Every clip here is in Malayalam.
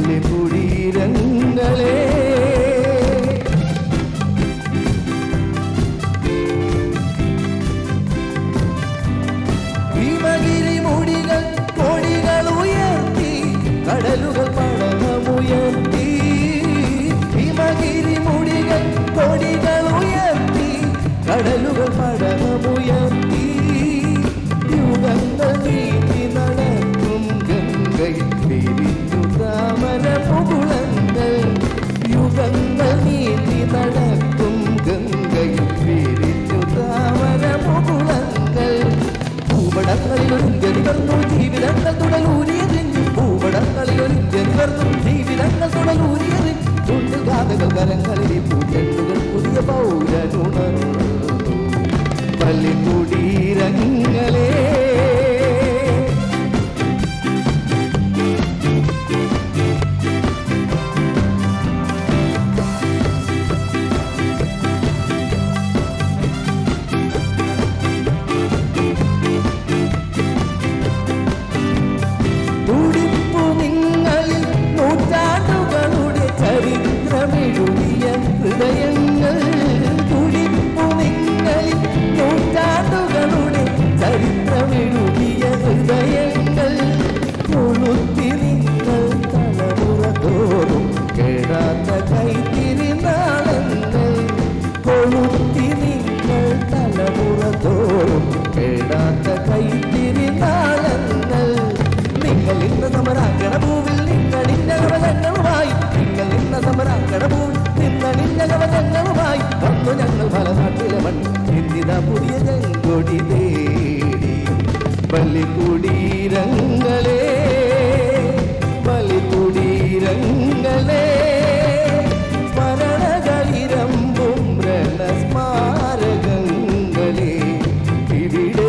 பலி புடிரங்களே ഒരു ഗതിവർന്നു ജീവിതങ്ങൾ തുടലൂരിയത് ഭൂപടങ്ങളിൽ ഒരു ഗതിവർന്നു ജീവിതങ്ങൾ തുടലൂരിയത് ചുണ്ടുകാതകൾ കരങ്ങളിൽ പൂച്ചെണ്ടുകൾ പുതിയ പൗരനുണർന്നു പള്ളിക്കുടീരങ്ങളെ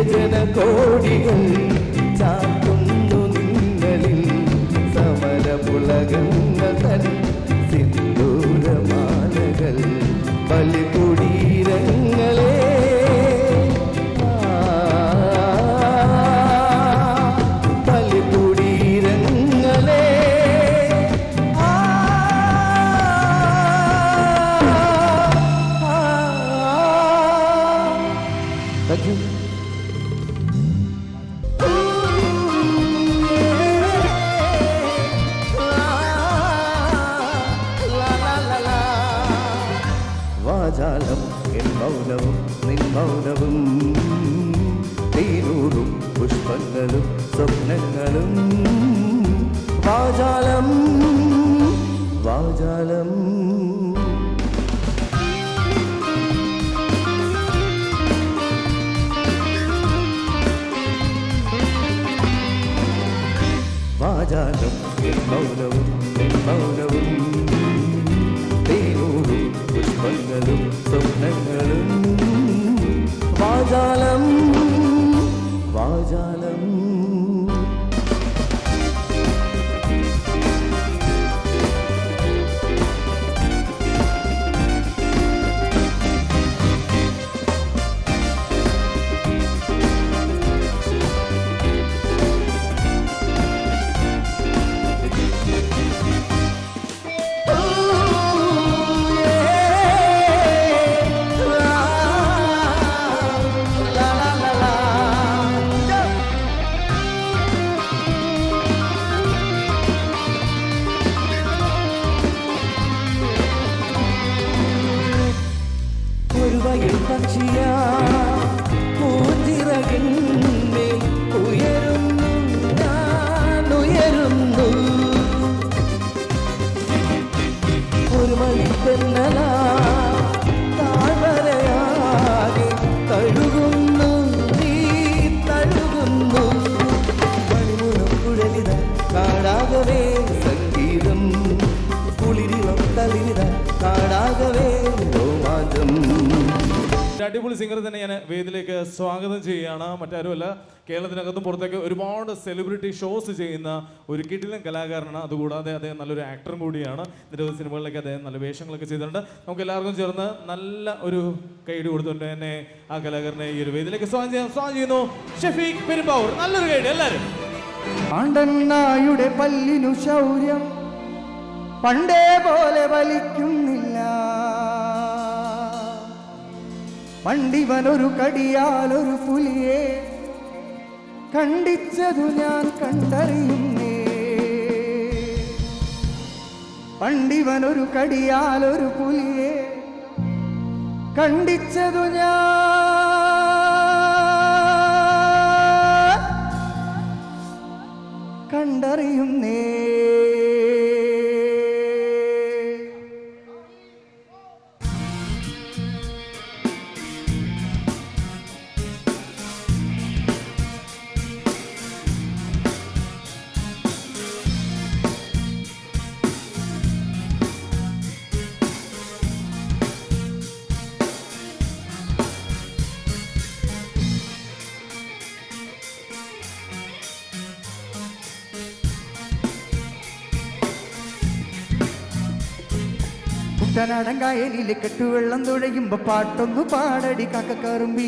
ஜன கோடிகள். limborum, limborum, దేవుడు పుష్పంగలు స్వప్నగలు వాజాలం వాజాలం അടിപൊളി സിംഗർ തന്നെ ഞാൻ വേദിയിലേക്ക് സ്വാഗതം ചെയ്യുകയാണ്. മറ്റാരുമല്ല കേരളത്തിനകത്തും പുറത്തേക്ക് ഒരുപാട് സെലിബ്രിറ്റി ഷോസ് ചെയ്യുന്ന ഒരു കിടിലൻ കലാകാരനാണ്. അതുകൂടാതെ അദ്ദേഹം നല്ലൊരു ആക്ടറും കൂടിയാണ്. നിരവധി സിനിമകളിലേക്ക് അദ്ദേഹം നല്ല വേഷങ്ങളൊക്കെ ചെയ്തിട്ടുണ്ട്. നമുക്ക് എല്ലാവർക്കും ചേർന്ന് നല്ല ഒരു കൈഡ് കൊടുത്തുകൊണ്ട് തന്നെ ആ കലാകാരനെ ഈ ഒരു വേദിയിലേക്ക് സ്വാഗതം ചെയ്യാം. സ്വാഗതം ചെയ്യുന്നു ഷെഫീഖ് പെരുമ്പാവൂർ. നല്ലൊരു കൈഡ് എല്ലാവരും. പണ്ടെണ്ണായുടെ പല്ലിനു ശൗര്യം പണ്ടേ പോലെ വലിക്കുന്നില്ല. പണ്ടിവനൊരു കടിയാലൊരു പുലിയെ കണ്ടിച്ചതു ഞാൻ കണ്ടറിയുന്നേ. പണ്ടിവനൊരു കടിയാലൊരു പുലിയെ കണ്ടിച്ചതു ഞാൻ കണ്ടറിയുന്നേ. കുട്ടനാടൻ കായലിലെ കെട്ടുവെള്ളം തുഴയുമ്പോ പാട്ടൊന്നു പാടടി. കാക്കക്കാറുമ്പി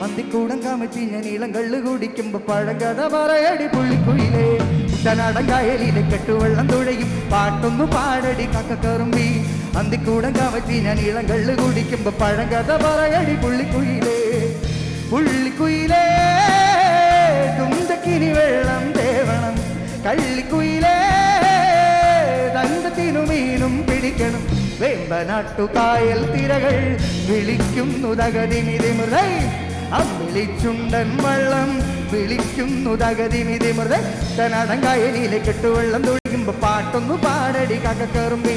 മന്തിക്കൂടം കാമച്ചി ഞാൻ ഇളം കള്ളു കുടിക്കുമ്പോ പഴങ്കഥ പറയടി പുള്ളിക്കുയിലേ. കുട്ടനാടൻ കായലിലെ കെട്ടുവെള്ളം തുഴയും പാട്ടൊന്നു പാടടി. കാക്കക്കാറുമ്പി മന്തിക്കൂടം കാമച്ചി ഞാൻ ഇളം കള്ളു കുടിക്കുമ്പോ പഴങ്കഥ പറയടി പുള്ളിക്കുയിലേ. പുള്ളിക്കുയിലേ തുന്തക്കിനി വെള്ളം തേവണം. കള്ളിക്കുയിലേ ദന്തത്തിനു മീനും പിടിക്കണം. വേമ്പനാട്ടു കായൽ തിരകൾ വിളിക്കുന്നു തകതിമിതിമൃതൈ. അമ്പിളിച്ചുണ്ടൻ വള്ളം വിളിക്കുന്നു തകതിമിതിമൃത. തനടം കായലിലെ കെട്ടുവെള്ളം തൊഴിക്കുമ്പോ പാട്ടൊന്നു പാടടി കക്കക്കറുമ്പി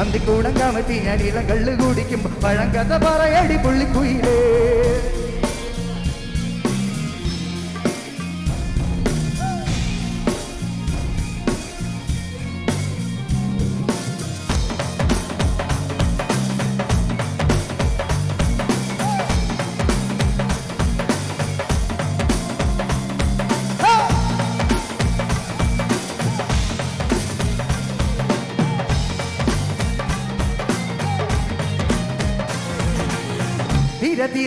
അന്തിക്കൂടം കാമത്തി ഞാൻ ഇളം കള്ളു കുടിക്കുമ്പോ പഴങ്കഥ പറയടി പുള്ളിക്കുയിലേ.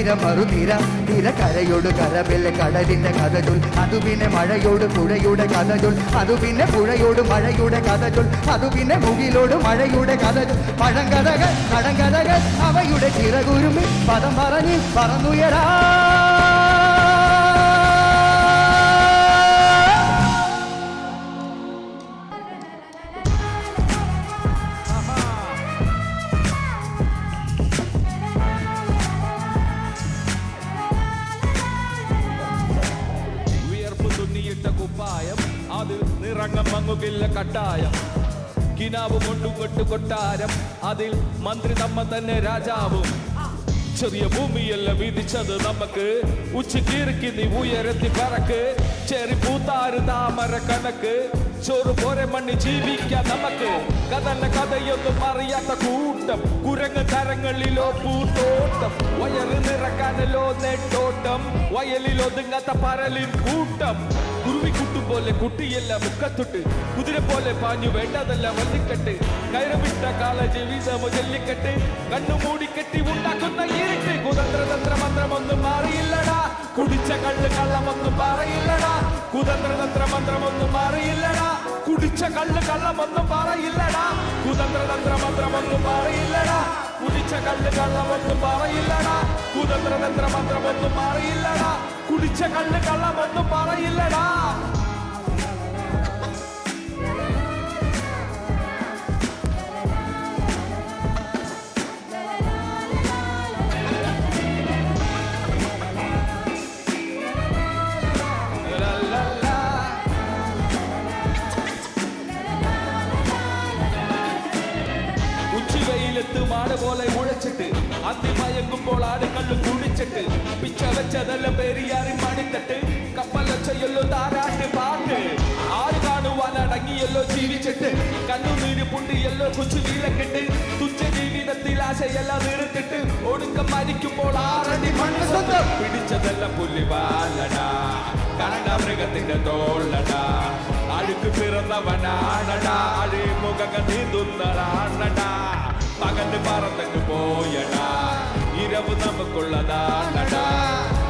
തിര മറുതിര തിര കരയോട് കരവില്ല കടലിന്റെ കഥചൊൽ. അതു പിന്നെ മഴയോട് പുഴയുടെ കഥചൊൽ. അതു പിന്നെ പുഴയോട് മഴയുടെ കഥചൊൽ. അതു പിന്നെ മുകിലോട് മഴയുടെ കഥചൊൽ. പഴങ്കഥകൾ കടങ്കഥകൾ അവയുടെ ചിറകുരുമി പദം പറഞ്ഞ് പറന്നുയരാ. മങ്ങുകില്ല കട്ടായം. കിനാവ് കൊണ്ടും കൊട്ടു കൊട്ടാരം. അതിൽ മന്ത്രി നമ്മ തന്നെ രാജാവും. ചെറിയ ഭൂമിയല്ല വിധിച്ചത് നമുക്ക്. ഉച്ച നീ ഉയരത്തി പറക്ക്. ചെറി പൂത്താറ് താമര കണക്ക്. ചോറ് പോരെ മണ്ണി ജീവിക്കാം നമുക്ക്. കഥന കഥയൊന്നും അറിയാത്ത കൂട്ടം. കുരങ്ങ് തരങ്ങളിലോ പൂത്തോട്ടം വയറ് നിറക്കാനല്ലോ നെട്ടോട്ടം. വയലിൽ ഒതുങ്ങാത്ത പരലിൻ കൂട്ടം. കുരുവിക്കുട്ടും പോലെ കുട്ടിയല്ല മുക്കത്തൊട്ട് കുതിര പോലെ പാഞ്ഞു വേണ്ടതല്ല വള്ളിക്കെട്ട്. കയറവിട്ട കാല ജീവിതമോ ജല്ലിക്കെട്ട്. കണ്ണു മൂടിക്കെട്ടി ഉണ്ടാക്കുന്ന ഇരുട്ട്. കുതന്ത്രതന്ത്ര മന്ത്രമൊന്നും മാറിയില്ലടാ. കുടിച്ച കള്ള് കള്ളമൊന്നും പറയില്ലടാ. കുതന്ത്രതന്ത്ര മന്ത്രമൊന്നും മാറിയില്ലടാ. കുടിച്ച കള്ള് കള്ളമൊന്നും പറയില്ലടാ. കുതന്ത്ര മന്ത്രമൊന്നും പറയില്ലടാ. കുടിച്ച കള്ള് കള്ളമൊന്നും പറയില്ലടാ. കുതന്ത്ര പറയില്ലടാ. കുടിച്ച കള്ള് കള്ളമൊന്നും പറയില്ലടാ. ഉച്ചവെയിലത്ത് മുഴച്ചിട്ട് പോലെ മയക്കുമ്പോൾ അതിമയങ്ങുമ്പോൾ ആടുകള്ളു കുടിച്ചിട്ട് പിച്ച വെച്ചതല്ല പെരിയാറി മണിത്തട്ട് കപ്പലൊച്ചയല്ലോ താരാട്ട് പാട്ട്. ആര് കാണുവാൻ അടങ്ങിയല്ലോ ജീവിച്ചിട്ട്. കണ്ണുനീര് പുണ്ടിയല്ലോ കൊച്ചു വീലക്കിട്ട് തുച്ഛ ജീവിതത്തിൽ ആശയെല്ലാം നിർത്തിട്ട് ഒടുക്കം മരിക്കുമ്പോൾ ആറടി മണ്ണ് സ്വന്തം. പിടിച്ചതെല്ലാം പുല്ലിവാലടാ കാണ്ടാമൃഗത്തിന്റെ തോളടാ. അഴുക്ക് പിറന്നവനാണടാ. അഴിമുഖങ്ങൾ നീന്തുന്നടാണടാ പകൽ പറന്നിട്ട് പോയടാ. ഇരവ് നമുക്കുള്ളതാണടാ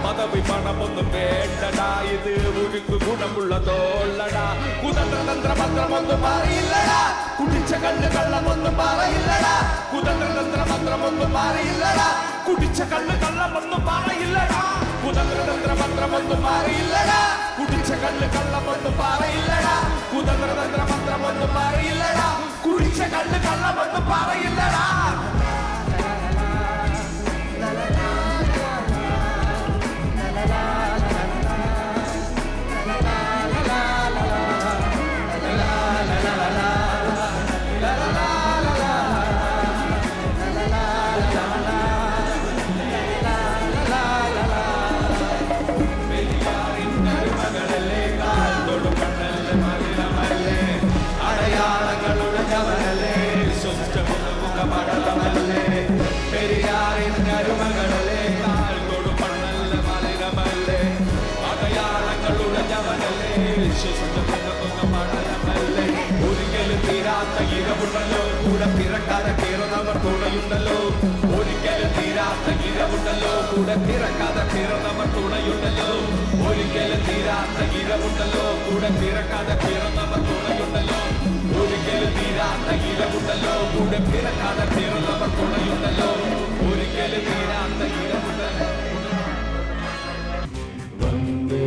മതവിപണമൊന്നും വേണ്ടടാ. ഇത് ഉരുക്ക് ഗുണമുള്ള തോളടാ കുതന്ത്രതന്ത്ര മന്ത്രമൊന്നും പറയില്ലടാ കുടിച്ച കണ്ണ് കള്ളമൊന്നും പറയില്ലടാ കുതന്ത്രതന്ത്ര മന്ത്രമൊന്നും പറയില്ലടാ കുടിച്ച കണ്ണ് കള്ളമൊന്നും പറയില്ലടാ കുതന്ത്രതന്ത്ര മന്ത്രമൊന്നും പറയില്ലടാ കുടിച്ച കണ്ണ് കള്ളമൊന്നും പറയില്ലടാ കുതന്ത്രതന്ത്ര മന്ത്രമൊന്നും അറിയില്ലടാ കുടിച്ച കണ്ണ് കള്ളമൊന്നും പറയില്ലടാ അടയാളങ്ങളുടെ ഇരവുണ്ടല്ലോ കൂടെ പിറക്കാതെ കയറുന്നവർ തുണയുണ്ടല്ലോ ഒരിക്കലും തീരാത്ത ഇരവുണ്ടല്ലോ കൂടെ പിറക്കാതെ കയറുന്നവർ തുണയുണ്ടല്ലോ ഒരിക്കലും തീരാത്ത ഇരവുണ്ടല്ലോ കൂടെ പിറക്കാതെ കയറുന്നവർ തുണയുണ്ടല്ലോ ഒരിക്കലും തീരാത്ത ഇരവുണ്ടല്ലോ കൂടെ പിറക്കാതെ കയറുന്നവർ തുണയുണ്ടല്ലോ ഒരിക്കലും തീരാത്ത ഇരവുണ്ടല്ലോ വന്ദേ